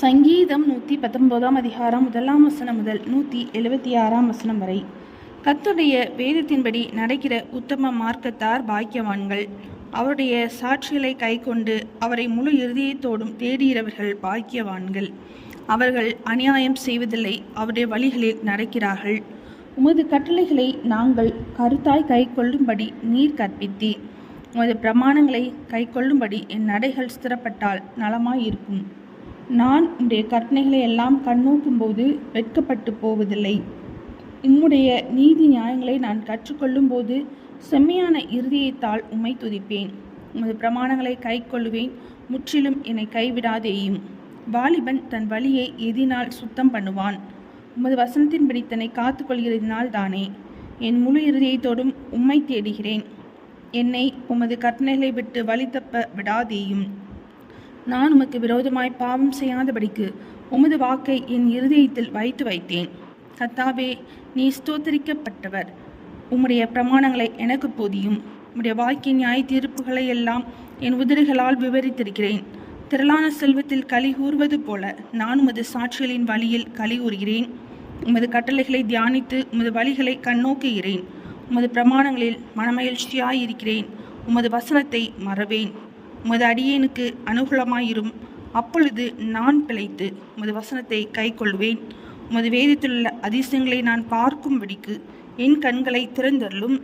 சங்கீதம் நூற்றி பத்தொன்பதாம் அதிகாரம் முதலாம் வசனம் முதல் நூற்றி எழுபத்தி ஆறாம் வசனம் வரை. கத்துடைய வேதத்தின்படி நடக்கிற உத்தம மார்க்கத்தார் பாக்கியவான்கள். அவருடைய சாட்சிகளை கைக்கொண்டு அவரை முழு இறுதியத்தோடும் தேடுகிறவர்கள் பாக்கியவான்கள். அவர்கள் அநியாயம் செய்வதில்லை அவருடைய வழிகளில் நடக்கிறார்கள். உமது கட்டளைகளை நாங்கள் கருத்தாய் கைக்கொள்ளும்படி நீர் கற்பித்தீர் உமது பிரமாணங்களை கைக்கொள்ளும்படி என் நடைகள் ஸ்திரப்பட்டால் நலமாயிருக்கும். நான் உடைய கற்பனைகளை எல்லாம் கண்ணோக்கும் போது வெட்கப்பட்டு போவதில்லை. உம்முடைய நீதி நியாயங்களை நான் கற்றுக்கொள்ளும்போது செம்மையான இருதயத்தால் உம்மை துதிப்பேன். உமது பிரமாணங்களை கைக்கொள்ளுவேன் முற்றிலும் என்னை கைவிடாதேயும். வாலிபன் தன் வழியை எதினால் சுத்தம் பண்ணுவான். உமது வசனத்தின்படி தன்னை காத்துக்கொள்கிறதினால் தானே. என் முழு இருதயத்தோடும் உம்மை தேடுகிறேன். என்னை உமது கற்பனைகளை விட்டு வழி தப்ப விடாதேயும். நான் உமக்கு விரோதமாய் பாவம் செய்யாதபடிக்கு உமது வாக்கை என் இருதயத்தில் வைத்து வைத்தேன். கத்தாவே நீ ஸ்தோத்தரிக்கப்பட்டவர். உம்முடைய பிரமாணங்களை எனக்கு போதியும். உம்முடைய வாக்கின் நியாய தீர்ப்புகளை எல்லாம் என் உதிரிகளால் விவரித்திருக்கிறேன். திரளான செல்வத்தில் களி கூறுவது போல நான் உமது சாட்சிகளின் வழியில் களி கூறுகிறேன் உமது கட்டளைகளை தியானித்து உமது வழிகளை கண்ணோக்குகிறேன். உமது பிரமாணங்களில் மனமகிழ்ச்சியாயிருக்கிறேன் உமது வசனத்தை மறவேன். உமது அடியேனுக்கு அனுகூலமாயிரும். அப்பொழுது நான் பிழைத்து உமது வசனத்தை கைக்கொள்வேன் உமது வேதத்திலுள்ள அதிசயங்களை நான் பார்க்கும்படிக்கு என் கண்களை திறந்தருளும்.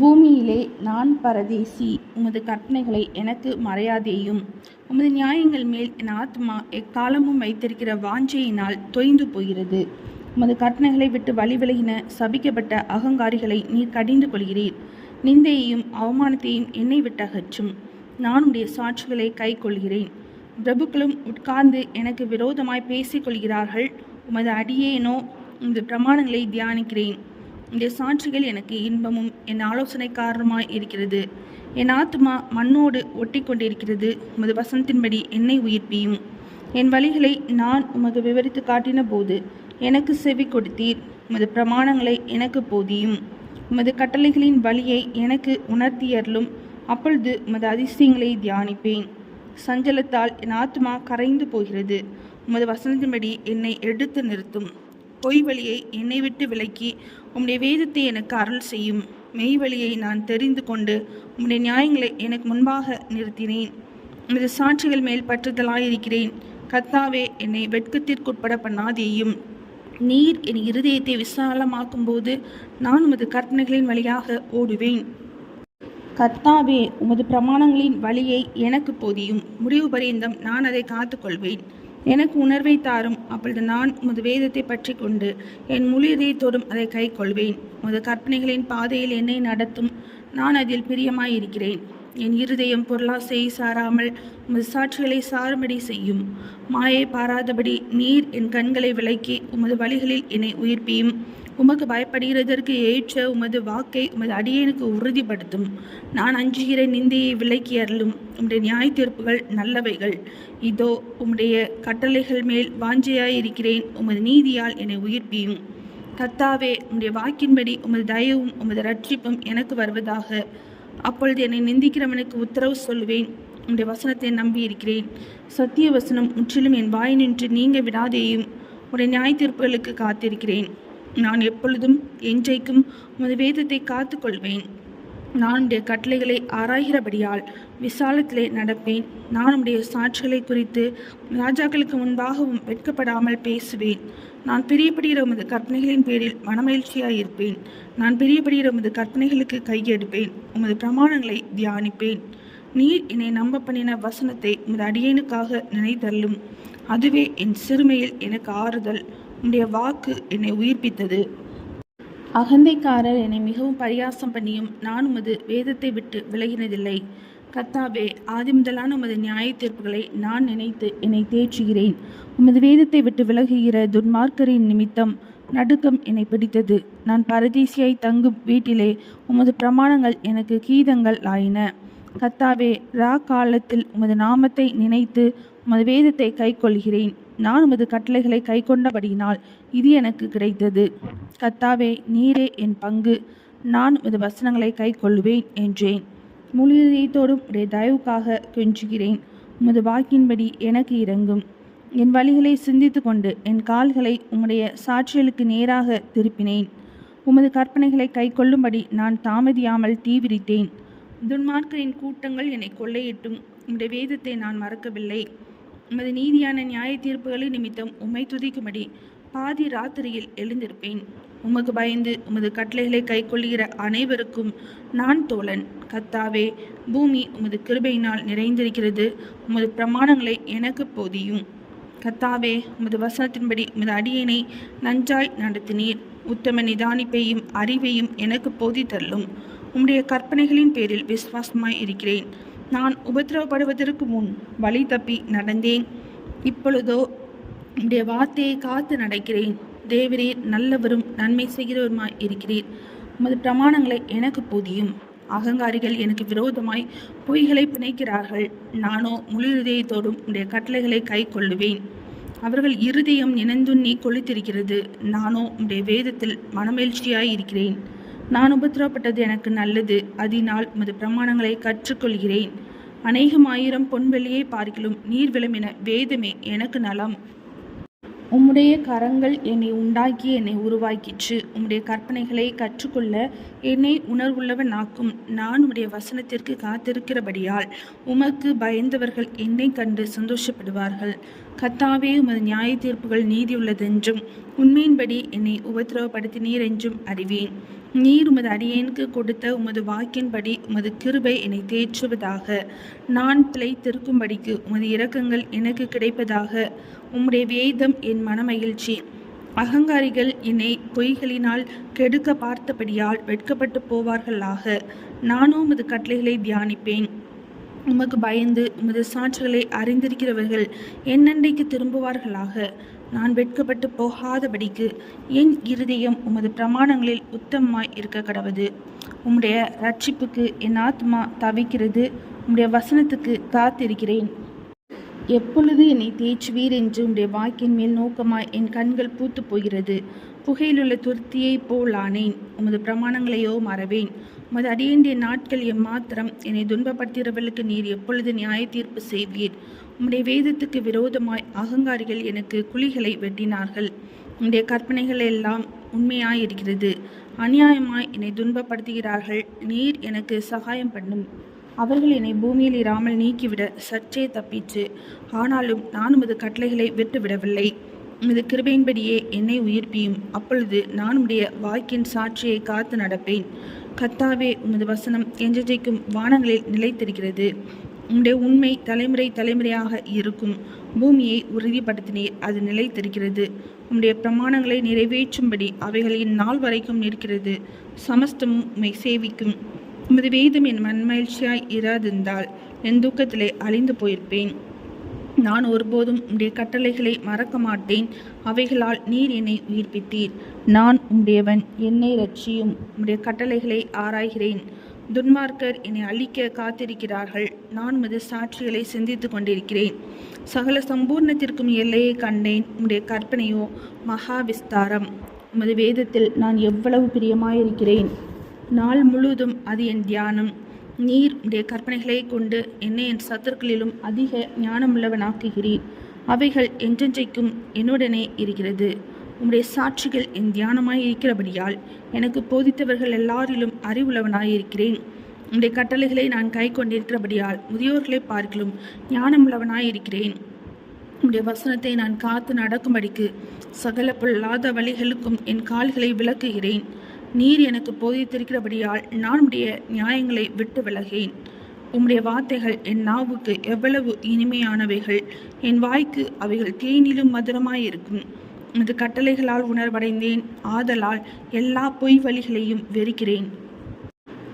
பூமியிலே நான் பரதேசி உமது கற்பனைகளை எனக்கு மறையாதேயும். உமது நியாயங்கள் மேல் என் ஆத்மா எக்காலமும் வைத்திருக்கிற வாஞ்சையினால் தொய்ந்து போகிறது. உமது கற்பனைகளை விட்டு வழி விலகின சபிக்கப்பட்ட அகங்காரிகளை நீர் கடிந்து கொள்கிறீர். நிந்தையையும் அவமானத்தையும் என்னை விட்டு அகற்றும் நான் உடைய சாட்சிகளை கை கொள்கிறேன் பிரபுக்களும் உட்கார்ந்து எனக்கு விரோதமாய் பேசிக்கொள்கிறார்கள். உமது அடியேனோ இந்த பிரமாணங்களை தியானிக்கிறேன். இந்த சாட்சிகள் எனக்கு இன்பமும் என் ஆலோசனை இருக்கிறது. என் ஆத்மா மண்ணோடு ஒட்டி கொண்டிருக்கிறது உமது வசனத்தின்படி என்னை உயிர்ப்பியும். என் வழிகளை நான் உமக்கு விவரித்து காட்டின போது எனக்கு செவி கொடுத்தீர். உமது பிரமாணங்களை எனக்கு போதியும். உமது கட்டளைகளின் வழியை எனக்கு உணர்த்தியர்களும் அப்பொழுது உமது அதிசயங்களை தியானிப்பேன். சஞ்சலத்தால் என் ஆத்மா கரைந்து போகிறது. உமது வசனத்தின்படி என்னை எடுத்து நிறுத்தும். பொய் வழியை என்னை விட்டு விலக்கி உம்முடைய வேதத்தை எனக்கு அருள் செய்யும். மெய் வழியை நான் தெரிந்து கொண்டு உம்முடைய நியாயங்களை எனக்கு முன்பாக நிறுத்தினேன். உமது சாட்சிகள் மேல் பற்றுதலாயிருக்கிறேன். கத்தாவே என்னை வெட்கத்திற்குட்பட பண்ணாதேயும். நீர் என் இருதயத்தை விசாலமாக்கும்போது நான் உமது கற்பனைகளின் வழியாக ஓடுவேன். கர்த்தாவே உமது பிரமாணங்களின் வழியை எனக்கு போதியும். முடிவு பரியந்தம் நான் அதை காத்துக்கொள்வேன். எனக்கு உணர்வை தாரும். அப்பொழுது நான் உமது வேதத்தை பற்றி கொண்டு என் முழு தொடும் அதை கை கொள்வேன் உமது கற்பனைகளின் பாதையில் என்னை நடத்தும். நான் அதில் பிரியமாயிருக்கிறேன். என் இருதயம் பொருளாசையை சாராமல் உமது சாட்சிகளை சாரும்படி செய்யும். மாயை பாராதபடி நீர் என் கண்களை விலக்கி உமது வழிகளில் என்னை உயிர்ப்பியும். உமக்கு பயப்படுகிறதற்கு ஏற்ற உமது வாக்கை உமது அடியேனுக்கு உறுதிப்படுத்தும். நான் அஞ்சுகிற நிந்தையை விலக்கி அருளும். உம்முடைய நியாய தீர்ப்புகள் நல்லவைகள். இதோ உம்முடைய கட்டளைகள் மேல் வாஞ்சையாயிருக்கிறேன். உமது நீதியால் என்னை உயிர்ப்பியும். கத்தாவே உம்முடைய வாக்கின்படி உமது தயவும் உமது ரட்சிப்பும் எனக்கு வருவதாக. அப்பொழுது என்னை நிந்திக்கிறவனுக்கு உத்தரவு சொல்லுவேன். உம்முடைய வசனத்தை நம்பி இருக்கிறேன் சத்திய வசனம் முற்றிலும் என் வாய் நின்று நீங்க விடாதேயும். உடைய நியாய தீர்ப்புகளுக்கு காத்திருக்கிறேன். நான் எப்பொழுதும் என்றைக்கும் உமது வேதத்தை காத்துக்கொள்வேன். நான் உடைய கட்டளைகளை ஆராய்கிறபடியால் விசாலத்திலே நடப்பேன். நான் உடைய சாட்சிகளை குறித்து ராஜாக்களுக்கு முன்பாகவும் வெட்கப்படாமல் பேசுவேன். நான் பிரியப்படுகிற உமது கற்பனைகளின் பேரில் மனமகிழ்ச்சியாயிருப்பேன். நான் பிரியப்படுகிற உமது கற்பனைகளுக்கு கையெடுப்பேன். உமது பிரமாணங்களை தியானிப்பேன். நீர் என்னை நம்ப பண்ணின வசனத்தை உமது அடியேனுக்காக நினைத்தள்ளும் அதுவே என் சிறுமையில் எனக்கு ஆறுதல். உன்னுடைய வாக்கு என்னை உயிர்ப்பித்தது. அகந்தைக்காரர் என்னை மிகவும் பரியாசம் பண்ணியும் நான் உமது வேதத்தை விட்டு விலகினதில்லை. கத்தாவே ஆதி முதலான உமது நியாய தீர்ப்புகளை நான் நினைத்து என்னை தேற்றுகிறேன். உமது வேதத்தை விட்டு விலகுகிற துன்மார்க்கரின் நிமித்தம் நடுக்கம் என்னை பிடித்தது. நான் பரதேசியாய் தங்கும் வீட்டிலே உமது பிரமாணங்கள் எனக்கு கீதங்கள் ஆயின. கத்தாவே ரா காலத்தில் உமது நாமத்தை நினைத்து உமது வேதத்தை கைக்கொள்கிறேன். நான் உமது கட்டளைகளை கைக்கொண்டபடியினால் இது எனக்கு கிடைத்தது. கத்தாவே நீரே என் பங்கு. நான் உமது வசனங்களை கைக்கொள்வேன் என்றேன். முழு உடைய தயவுக்காக கெஞ்சுகிறேன். உமது வாக்கின்படி எனக்கு இறங்கும் என் வழிகளை சிந்தித்து கொண்டு என் கால்களை உம்முடைய சாட்சிகளுக்கு நேராக திருப்பினேன். உமது கற்பனைகளை கைக்கொள்ளும்படி நான் தாமதியாமல் தீவிரித்தேன் துன்மார்க்கரின் கூட்டங்கள் என்னை கொள்ளையிட்டும். உம்முடைய வேதத்தை நான் மறக்கவில்லை. உமது நீதியான நியாய தீர்ப்புகளை நிமித்தம் உம்மை துதிக்கும்படி பாதி ராத்திரியில் எழுந்திருப்பேன். உமக்கு பயந்து உமது கட்டளைகளை கைக்கொள்கிற அனைவருக்கும் நான் தோழன். கத்தாவே பூமி உமது கிருபையினால் நிறைந்திருக்கிறது. உமது பிரமாணங்களை எனக்கு போதியும். கத்தாவே உமது வசனத்தின்படி உமது அடியனை நஞ்சாய் நடத்தினீர். உத்தம நிதானிப்பையும் அறிவையும் எனக்கு போதி தள்ளும் உம்முடைய கற்பனைகளின் பேரில் விசுவாசமாய் இருக்கிறேன். நான் உபத்திரவப்படுவதற்கு முன் வழி தப்பி நடந்தேன். இப்பொழுதோ உடைய வார்த்தையை காத்து நடக்கிறேன். தேவரீர் நல்லவரும் நன்மை செய்கிறவருமாய் இருக்கிறீர். உமது பிரமாணங்களை எனக்கு போதியும். அகங்காரிகள் எனக்கு விரோதமாய் பொய்களை பிணைக்கிறார்கள். நானோ முழு இதயத்தோடும் உடைய கட்டளைகளை கை கொள்ளுவேன். அவர்கள் இருதயம் நினைந்துண்ணி கொளுத்திருக்கிறது. நானோ உடைய வேதத்தில் மனமேழ்ச்சியாய் இருக்கிறேன். நான் உபத்திரப்பட்டது எனக்கு நல்லது. அதனால் உமது பிரமாணங்களை கற்றுக்கொள்கிறேன். அநேகம் ஆயிரம் பொன்வெளியை பார்க்கிலும் நீர் விளம்பின வேதமே எனக்கு நலம். உம்முடைய கரங்கள் என்னை உண்டாக்கி என்னை உருவாக்கிற்று. உம்முடைய கற்பனைகளை கற்றுக்கொள்ள என்னை உணர்வுள்ளவன் ஆக்கும் நான் உம்முடைய வசனத்திற்கு காத்திருக்கிறபடியால் உமக்கு பயந்தவர்கள் என்னை கண்டு சந்தோஷப்படுவார்கள். கத்தாவே உமது நியாய தீர்ப்புகள் நீதியுள்ளதென்றும் உண்மையின்படி என்னை உபத்திரவப்படுத்தினீர் என்றும் அறிவேன். நீர் உமது அடியேனுக்கு கொடுத்த உமது வாக்கின்படி உமது கிருபை என்னை தேற்றுவதாக. நான் பிழைத்திருக்கும்படிக்கு உமது இரக்கங்கள் எனக்கு கிடைப்பதாக. உம்முடைய வேதம் என் மனமகிழ்ச்சி. அகங்காரிகள் என்னை பொய்களினால் கெடுக்க பார்த்தபடியால் வெட்கப்பட்டு போவார்களாக. நானும் உமது கட்டளைகளை தியானிப்பேன். உமக்கு பயந்து உமது சாட்சிகளை அறிந்திருக்கிறவர்கள் என்னண்டைக்கு திரும்புவார்களாக? நான் வெட்கப்பட்டு போகாதபடிக்கு என் இருதயம் உமது பிரமாணங்களில் உத்தமமாய் இருக்க கடவுது. உம்முடைய ரட்சிப்புக்கு என் ஆத்மா தவிக்கிறது. உம்முடைய வசனத்துக்கு காத்திருக்கிறேன். எப்பொழுது என்னை தேய்ச்சுவீர் என்று உம்முடைய வாக்கின் மேல் நோக்கமாய் என் கண்கள் பூத்து போகிறது. புகையிலுள்ள துருத்தியைப் போலானேன் உமது பிரமாணங்களையோ மறவேன். உமது அடியேண்டிய நாட்கள் எம்மாத்திரம். என்னை துன்பப்படுத்துகிறவர்களுக்கு நீர் எப்பொழுது நியாய தீர்ப்பு செய்வீர்? உம்முடைய வேதத்துக்கு விரோதமாய் அகங்காரிகள் எனக்கு குழிகளை வெட்டினார்கள். உம்முடைய கற்பனைகள் எல்லாம் உண்மையாயிருக்கிறது. அநியாயமாய் என்னை துன்பப்படுத்துகிறார்கள். நீர் எனக்கு சகாயம் பண்ணும். அவர்கள் என்னை பூமியில் இராமல் நீக்கிவிட சற்றே தப்பிச்சு ஆனாலும் நான் உமது கட்டளைகளை விட்டுவிடவில்லை. உமது கிருபையின்படியே என்னை உயிர்ப்பியும். அப்பொழுது நான் உடைய வாக்கின் சாட்சியை காத்து நடப்பேன். கத்தாவே உமது வசனம் என்றைக்கும் வானங்களில் நிலைத்திருக்கிறது. உம்முடைய உண்மை தலைமுறை தலைமுறையாக இருக்கும். பூமியை உறுதிப்படுத்தினீர் அது நிலைத்திருக்கிறது. உம்முடைய பிரமாணங்களை நிறைவேற்றும்படி அவைகளின் நாள் வரைக்கும் நிற்கிறது. சமஸ்தமும் உம்மை சேவிக்கும். உமது வேதம் என் மண்மகிழ்ச்சியாய் இராதிருந்தால் என் துக்கத்திலே அழிந்து போயிருப்பேன். நான் ஒருபோதும் உம்முடைய கட்டளைகளை மறக்க மாட்டேன் அவைகளால் நீர் என்னை உயிர்ப்பித்தீர். நான் உம்முடையவன் என்னை ரட்சியும் உம்முடைய கட்டளைகளை ஆராய்கிறேன். துன்மார்க்கர் என்னை அழிக்க காத்திருக்கிறார்கள். நான் உமது சாட்சிகளை சிந்தித்து கொண்டிருக்கிறேன். சகல சம்பூர்ணத்திற்கும் எல்லையை கண்டேன். உம்முடைய கற்பனையோ மகா விஸ்தாரம். உமது வேதத்தில் நான் எவ்வளவு பிரியமாயிருக்கிறேன். நாள் முழுவதும் அது என் தியானம். நீர் உடைய கற்பனைகளை கொண்டு என்னை என் சத்துருக்களிலும் அதிக ஞானமுள்ளவனாக்குகிறீர். அவைகள் என்றென்றைக்கும் என்னுடனே இருக்கிறது. உம்முடைய சாட்சிகள் என் தியானமாய் இருக்கிறபடியால் எனக்கு போதித்தவர்கள் எல்லாரிலும் அறிவுள்ளவனாயிருக்கிறேன். உம்முடைய கட்டளைகளை நான் கை கொண்டிருக்கிறபடியால் முதியோர்களை பார்க்கலும் ஞானமுள்ளவனாயிருக்கிறேன். உம்முடைய வசனத்தை நான் காத்து நடக்கும்படிக்கு சகல பொல்லாத வழிகளுக்கும் என் கால்களை விளக்குகிறேன். நீர் எனக்கு போதித்திருக்கிறபடியால் நான் உடைய நியாயங்களை விட்டு விலகேன். உம்முடைய வார்த்தைகள் என் நாவுக்கு எவ்வளவு இனிமையானவைகள் என் வாய்க்கு அவைகள் தேனிலும் மதுரமாயிருக்கும். உமது கட்டளைகளால் உணர்வடைந்தேன். ஆதலால் எல்லா பொய் வழிகளையும் வெறுக்கிறேன்.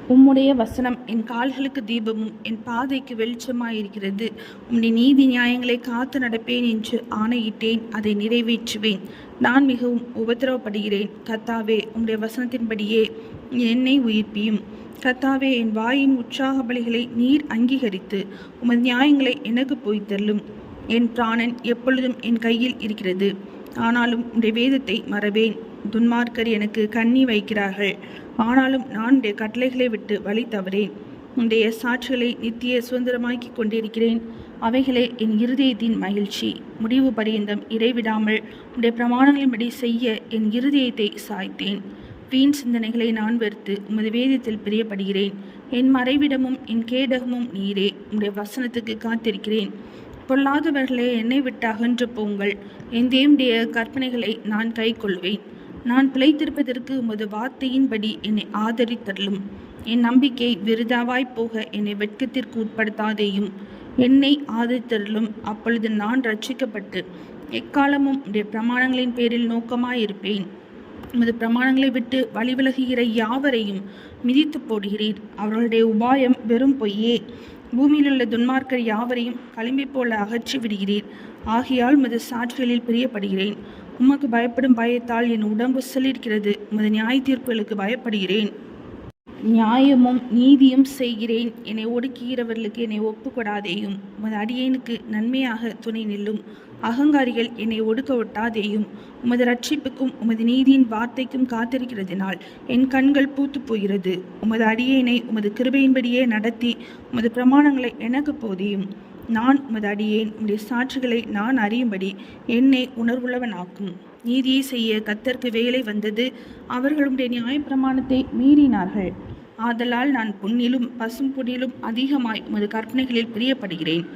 உம்முடைய வசனம் என் கால்களுக்கு தீபமும் என் பாதைக்கு வெளிச்சமாயிருக்கிறது. உம்முடைய நீதி நியாயங்களை காத்து நடப்பேன் என்று ஆணையிட்டேன். அதை நிறைவேற்றுவேன். நான் மிகவும் உபத்திரவப்படுகிறேன். கத்தாவே உம்முடைய வசனத்தின்படியே என்னை உயிர்ப்பியும். கத்தாவே என் வாயின் உற்சாக பலிகளை நீர் அங்கீகரித்து உமது நியாயங்களை எனக்கு போய்த்தள்ளும் என் பிராணன் எப்பொழுதும் என் கையில் இருக்கிறது. ஆனாலும் உடைய வேதத்தை மறவேன். துன்மார்க்கர் எனக்கு கண்ணி வைக்கிறார்கள். ஆனாலும் நான் உடைய கட்டளைகளை விட்டு வழி தவறேன். உடைய சாட்சிகளை நித்திய சுதந்திரமாக்கி கொண்டிருக்கிறேன். அவைகளே என் இருதயத்தின் மகிழ்ச்சி. முடிவு பரியந்தம் இடைவிடாமல் உடைய பிரமாணங்களின்படி செய்ய என் இருதயத்தை சாய்த்தேன். வீண் சிந்தனைகளை நான் வெறுத்து உமது வேதத்தில் பிரியப்படுகிறேன். என் மறைவிடமும் என் கேடகமும் நீரே. உடைய வசனத்துக்கு காத்திருக்கிறேன். பொல்லாதவர்களே என்னை விட்டு அகன்று போங்கள். என் தேவனுடைய கற்பனைகளை நான் கைக்கொள்வேன். நான் பிழைத்திருப்பதற்கு உமது வார்த்தையின்படி என்னை ஆதரித்தருளும். என் நம்பிக்கை விருதாவாய் போக என்னை வெட்கத்திற்கு உட்படுத்தாதேயும். என்னை ஆதரித்தரலும் அப்பொழுது நான் ரட்சிக்கப்பட்டு எக்காலமும் உடைய பிரமாணங்களின் பேரில் நோக்கமாயிருப்பேன். உமது பிரமாணங்களை விட்டு வழிவிலகுகிற யாவரையும் மிதித்து போடுகிறீர். அவர்களுடைய உபாயம் வெறும் பொய்யே. பூமியிலுள்ள துன்மார்க்கர் யாவரையும் களிம்பை போல அகற்றி விடுகிறீர். ஆகையால் உமது சாட்சிகளில் பிரியப்படுகிறேன். உமக்கு பயப்படும் பயத்தால் என் உடம்பு சொல்லிருக்கிறது உமது நியாய தீர்ப்புகளுக்கு பயப்படுகிறேன். நியாயமும் நீதியும் செய்கிறேன். என்னை ஒடுக்குகிறவர்களுக்கு என்னை ஒப்புக்கொடாதேயும். உமது அடியேனுக்கு நன்மையாக துணை நில்லும். அகங்காரிகள் என்னை ஒடுக்க ஒட்டாதேயும் உமது ரட்சிப்புக்கும் உமது நீதியின் வார்த்தைக்கும் காத்திருக்கிறதினால் என் கண்கள் பூத்து போகிறது உமது அடியேனை உமது கிருபையின்படியே நடத்தி உமது பிரமாணங்களை எனக்கு போதியும். நான் உமது அடியேன் உடைய சாட்சிகளை நான் அறியும்படி என்னை உணர்வுள்ளவனாக்கும். நீதியை செய்ய கத்தர்க்கு வேலை வந்தது அவர்களுடைய நியாயப்பிரமாணத்தை மீறினார்கள். ஆதலால் நான் பொன்னிலும் பசும் பொன்னிலும் அதிகமாய் உமது கற்பனைகளில் பிரியப்படுகிறேன்.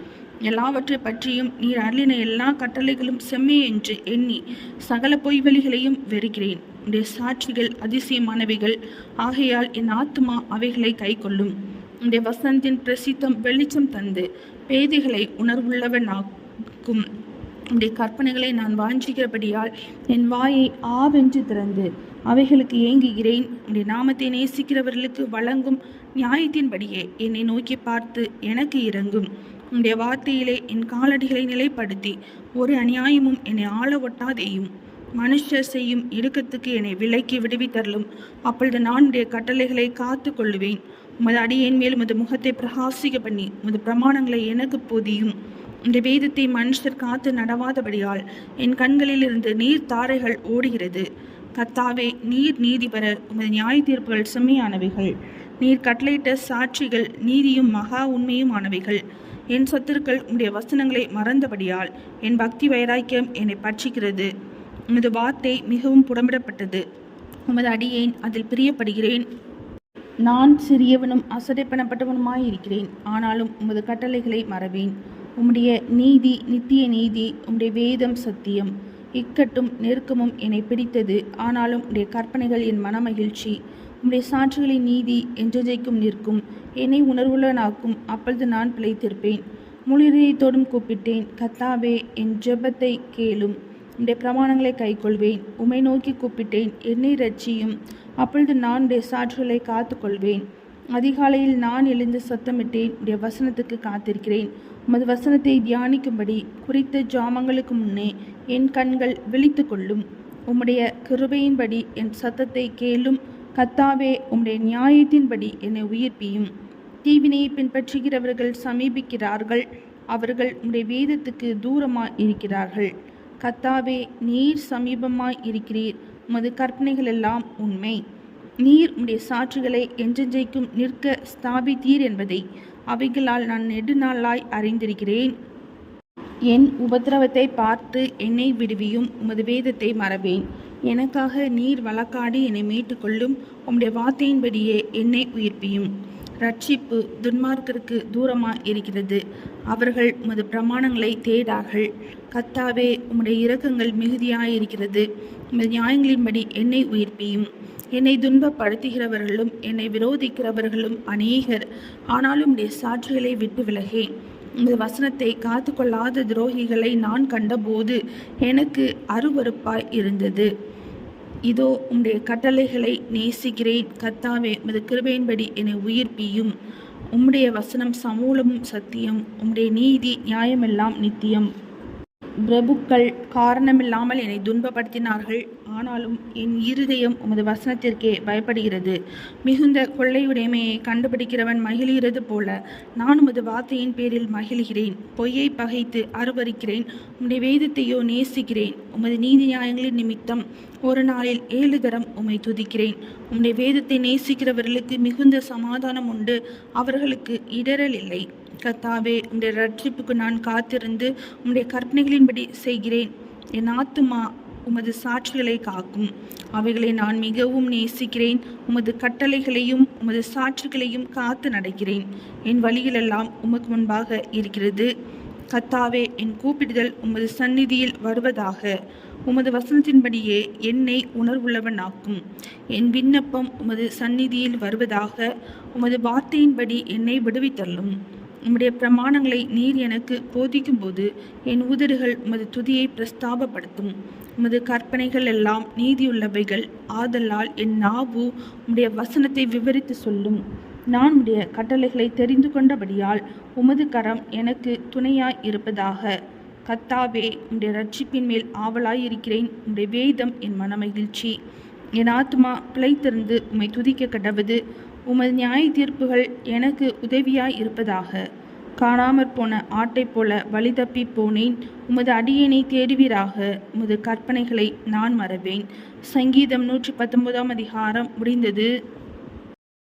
எல்லாவற்றை பற்றியும் நீர் அருளின எல்லா கட்டளைகளும் செம்மே என்று எண்ணி சகல பொய்வெளிகளையும் வெறுகிறேன் உடைய சாட்சிகள் அதிசயமானவைகள். ஆகையால் என் ஆத்துமா அவைகளை கைக்கொள்ளும் இந்த வசந்தின் பிரசித்தம் வெளிச்சம் தந்து பேதைகளை உணர்வுள்ளவனாக்கும். உடைய கற்பனைகளை நான் வாஞ்சிக்கிறபடியால் என் வாயை ஆவென்று திறந்து அவைகளுக்கு ஏங்குகிறேன். உடைய நாமத்தை நேசிக்கிறவர்களுக்கு வழங்கும் நியாயத்தின்படியே என்னை நோக்கி பார்த்து எனக்கு இறங்கும் உடைய வார்த்தையிலே என் காலடிகளை நிலைப்படுத்தி ஒரு அநியாயமும் என்னை ஆள ஒட்டாதேயும் மனுஷர் செய்யும் இடுக்கத்துக்கு என்னை விலக்கி விடுவித்தரலும் அப்பொழுது நான் உடைய கட்டளைகளை காத்து கொள்ளுவேன். உமது அடியேன் மேல் உமது முகத்தை பிரகாசிக்க பண்ணி உமது பிரமாணங்களை எனக்கு போதியும். இந்த வேதத்தை மனுஷர் காத்து நடவாதபடியால் என் கண்களிலிருந்து நீர் தாரைகள் ஓடுகிறது. கத்தாவே நீர் நீதிபரர் உமது நியாய தீர்ப்புகள் செம்மையானவைகள். நீர் கட்டளையிட்ட சாட்சிகள் நீதியும் மகா உண்மையுமானவைகள். என் சத்துருக்கள் உம்முடைய வசனங்களை மறந்தபடியால் என் பக்தி வைராக்கியம் என்னை பட்சிக்கிறது. உமது வார்த்தை மிகவும் புடமிடப்பட்டது உமது அடியேன் அதில் பிரியப்படுகிறேன். நான் சிறியவனும் அசடைப்பணப்பட்டவனுமாயிருக்கிறேன் ஆனாலும் உமது கட்டளைகளை மறவேன். உம்முடைய நீதி நித்திய நீதி உம்முடைய வேதம் சத்தியம். இக்கட்டும் நெருக்கமும் என்னை பிடித்தது. ஆனாலும் உடைய கற்பனைகள் என் மனமகிழ்ச்சி. உம்முடைய சாட்சிகளின் நீதி என்றைக்கும் நிற்கும். என்னை உணர்வுள்ளனாக்கும் அப்பொழுது நான் பிழைத்திருப்பேன். முழுதையைத்தோடும் கூப்பிட்டேன். கத்தாவே என் ஜெபத்தை கேளும். உடைய பிரமாணங்களை கைக்கொள்வேன். உமை நோக்கி கூப்பிட்டேன். என்னை ரட்சியும் அப்பொழுது நான் உடைய சாட்சிகளை காத்துக்கொள்வேன். அதிகாலையில் நான் எழுந்து சத்தமிட்டேன். உடைய வசனத்துக்கு காத்திருக்கிறேன். உமது வசனத்தை தியானிக்கும்படி குறித்த ஜாமங்களுக்கு முன்னே என் கண்கள் விழித்து கொள்ளும் உம்முடைய கிருபையின்படி என் சத்தத்தை கேளும். கத்தாவே உம்முடைய நியாயத்தின்படி என்னை உயிர்ப்பியும். தீவினையை பின்பற்றுகிறவர்கள் சமீபிக்கிறார்கள். அவர்கள் உம்முடைய வேதத்துக்கு தூரமாய் இருக்கிறார்கள். கத்தாவே நீர் சமீபமாய் இருக்கிறீர். உமது கற்பனைகள் எல்லாம் உண்மை. நீர் உம்முடைய சாட்சிகளை என்றென்றைக்கும் நிற்க ஸ்தாபித்தீர் என்பதை அவைகளால் நான் நெடுநாளாய் அறிந்திருக்கிறேன். என் உபதிரவத்தை பார்த்து என்னை விடுவியும் உமது வேதத்தை மறவேன். எனக்காக நீர் வழக்காடி என்னை மீட்டுக்கொள்ளும் உம்முடைய வார்த்தையின்படியே என்னை உயிர்ப்பியும். ரட்சிப்பு துன்மார்க்கருக்கு தூரமாக இருக்கிறது. அவர்கள் உமது பிரமாணங்களை தேடார்கள். கத்தாவே உம்முடைய இரக்கங்கள் மிகுதியாயிருக்கிறது. உமது நியாயங்களின்படி என்னை உயிர்ப்பியும். என்னை துன்பப்படுத்துகிறவர்களும் என்னை விரோதிக்கிறவர்களும் அநேகர். ஆனாலும் உடைய சாட்சிகளை விட்டு விலகே. உமது வசனத்தை காத்து கொள்ளாத துரோகிகளை நான் கண்டபோது எனக்கு அருவருப்பாய் இருந்தது. இதோ உம்முடைய கட்டளைகளை நேசிக்கிறேன். கத்தாவே உமது கிருபையின்படி என்னை உயிர்ப்பியும் உம்முடைய வசனம் சமூலமும் சத்தியம். உம்முடைய நீதி நியாயமெல்லாம் நித்தியம். பிரபுக்கள் காரணமில்லாமல் என்னை துன்பப்படுத்தினார்கள். ஆனாலும் என் இருதயம் உமது வசனத்திற்கே பயப்படுகிறது. மிகுந்த கொள்ளையுடைமையை கண்டுபிடிக்கிறவன் மகிழ்கிறது போல நான் உமது வார்த்தையின் பேரில் மகிழ்கிறேன். பொய்யை பகைத்து அருவருக்கிறேன். உம்முடைய வேதத்தையோ நேசிக்கிறேன். உமது நீதி நியாயங்களின் நிமித்தம் ஒரு நாளில் ஏழு தரம் உம்மை துதிக்கிறேன். உம்முடைய வேதத்தை நேசிக்கிறவர்களுக்கு மிகுந்த சமாதானம் உண்டு. அவர்களுக்கு இடரல் இல்லை. கத்தாவே உடைய ரட்சிப்புக்கு நான் காத்திருந்து உம்முடைய கற்பனைகளின்படி செய்கிறேன். என் ஆத்துமா உமது சாட்சிகளை காக்கும். அவைகளை நான் மிகவும் நேசிக்கிறேன். உமது கட்டளைகளையும் உமது சாட்சிகளையும் காத்து நடக்கிறேன். என் வழிகளெல்லாம் உமக்கு முன்பாக இருக்கிறது. கத்தாவே என் கூப்பிடுதல் உமது சந்நிதியில் வருவதாக. உமது வசனத்தின்படியே என்னை உணர்வுள்ளவனாக்கும். என் விண்ணப்பம் உமது சந்நிதியில் வருவதாக. உமது வார்த்தையின்படி என்னை விடுவித்தள்ளும். உம்முடைய பிரமாணங்களை நீர் எனக்கு போதிக்கும்போது என் உதடுகள் உமது துதியை பிரஸ்தாபப்படுத்தும். உமது கற்பனைகள் எல்லாம் நீதியுள்ளவைகள். ஆதலால் என் நாவு உம்முடைய வசனத்தை விவரித்து சொல்லும். நான் உடைய கட்டளைகளை தெரிந்து கொண்டபடியால் உமது கரம் எனக்கு துணையாய் இருப்பதாக. கத்தாவே உம்முடைய ரட்சிப்பின் மேல் ஆவலாயிருக்கிறேன். உடைய உம்முடைய வேதம் என் மனமகிழ்ச்சி. என் ஆத்மா பிழைத்திருந்து உம்மை துதிக்க கடவுது. உமது நியாய தீர்ப்புகள் எனக்கு உதவியாய் இருப்பதாக காணாமற் போன ஆட்டைப் போல வழி தப்பி போனேன். உமது அடியனை தேடுவீராக. உமது கற்பனைகளை நான் மறவேன். சங்கீதம் நூற்றி பத்தொன்பதாம் அதிகாரம் முடிந்தது.